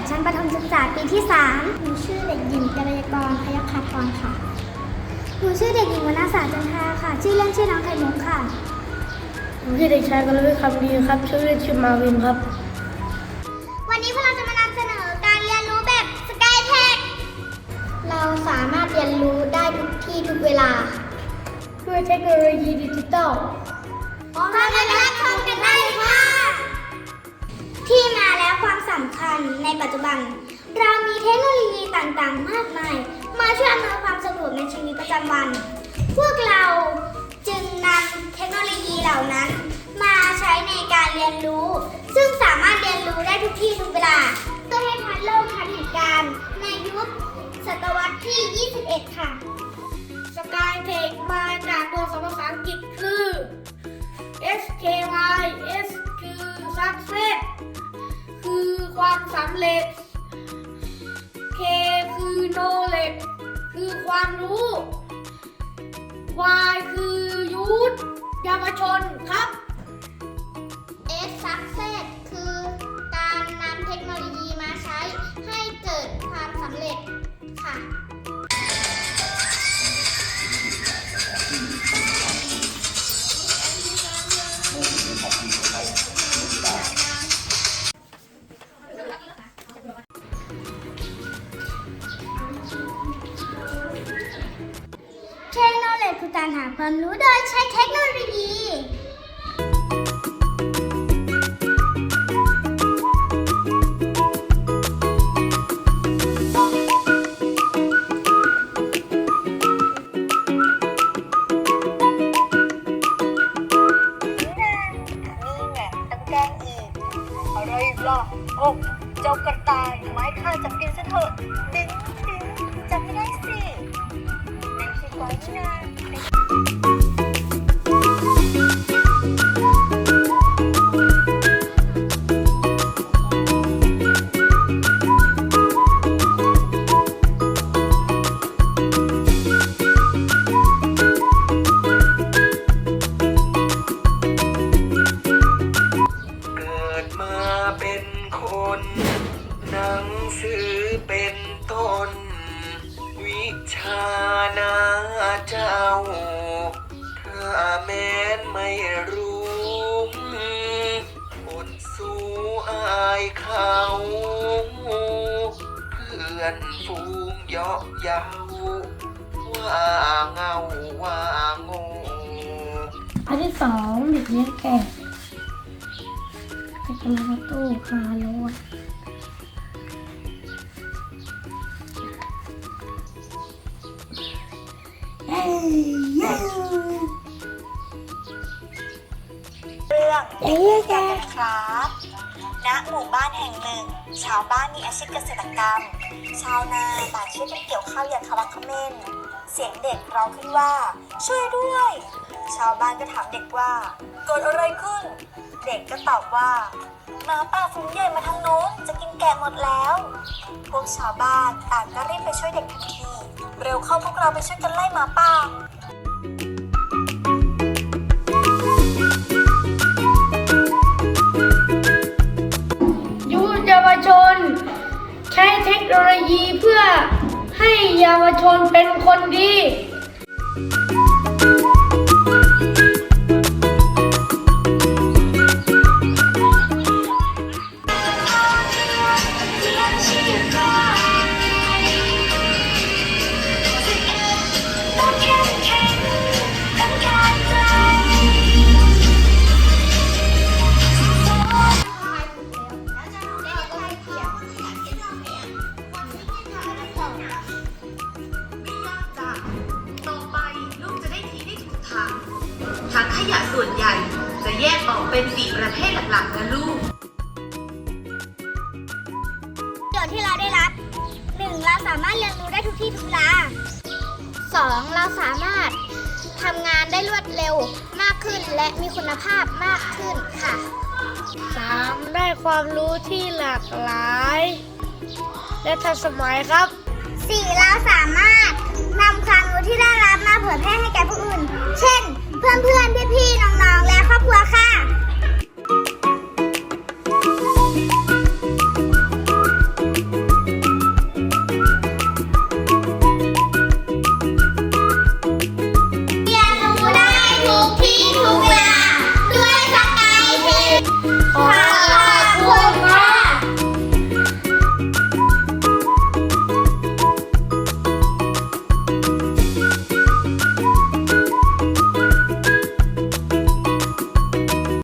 ค่ะพวกเรามาจากชั้นประถมศึกษาปีที่3หนูชื่อเด็กหญิงกัลยากรพยัคฆาพรค่ะ หนูชื่อเด็กหญิงวรรณศาสตร์จันทราค่ะ ชื่อเล่นชื่อน้องไข่มุกค่ะผมชื่อเด็กชายกรวิทย์คำดีครับ ชื่อเล่นชื่อมาวินครับ วันนี้พวกเราจะมานำเสนอการเรียนรู้แบบสกายเทค เราสามารถเรียนรู้ได้ทุกที่ทุกเวลา ด้วยเทคโนโลยีดิจิตอลเราไปรับ ในปัจจุบัน เรามีเทคโนโลยีต่างๆ มากมาย มาช่วยอำนวยความสะดวกในชีวิตประจำวัน พวกเราจึงนำเทคโนโลยีเหล่านั้น มาใช้ในการเรียนรู้ ซึ่งสามารถเรียนรู้ได้ทุกที่ทุกเวลาเพื่อให้ทันโลกทันเหตุการณ์ในยุคศตวรรษที่ 21 ค่ะ สกายเทคมาจากตัวสมภาษาอังกฤษคือ S K Y S คือ success ความสำเร็จ K คือ knowledge คือความรู้ Y คือยุทธเยาวชนครับ คือการหาความรู้โดยใช้เทคโนโลยี นี่ไงต้องแกล้งอีก อะไรอีกล่ะโอ้เจ้ากระต่ายไม้ข้าจับกินซะเถอะดึงดึงจับไม่ได้สิดึงสิกว่านี่นะ วิชานาเจ้า ถ้าแม้นไม่รู้อดสู้อายเขาเพื่อนฟูงเยาะเยาว่าเงาว่าง่อันที่สองเด็กเลี้ยงแกะไปกำลังตู้คาโลดเเย้เรื่องเย้แกะครับ ณ หมู่บ้านแห่งหนึ่ง ชาวบ้านมีอาชีพเกษตรกรรม ชาวนาต่างช่วยกันเกี่ยวข้าวอย่างขมักเมนเสียงเด็กร้องขึ้นว่า ช่วยด้วย ชาวบ้านก็ถามเด็กว่า เกิดอะไรขึ้น เด็กก็ตอบว่าหมาป่าฝูงใหญ่มาทางโน้นจะกินแกะหมดแล้ว พวกชาวบ้านต่างก็รีบไปช่วยเด็กทันทีเร็วเข้าพวกเราไปช่วยกันไล่หมาป่ายุเยาวชน ใช้เทคโนโลยีเพื่อให้เยาวชนเป็นคนดี ขยะส่วนใหญ่ จะแยกออกเป็นสี่ประเภทหลักๆนะลูก โจทย์ที่เราได้รับ 1. เราสามารถเรียนรู้ได้ทุกที่ทุกเวลา 2. เราสามารถทำงานได้รวดเร็วมากขึ้นและมีคุณภาพมากขึ้นค่ะ 3. ได้ความรู้ที่หลากหลาย และทันสมัยครับ 4. เราสามารถนำความรู้ ที่ได้รับมาเผยแพร่ให้แก่ผู้อื่น เช่น เพื่อนเพื่อนพี่พี่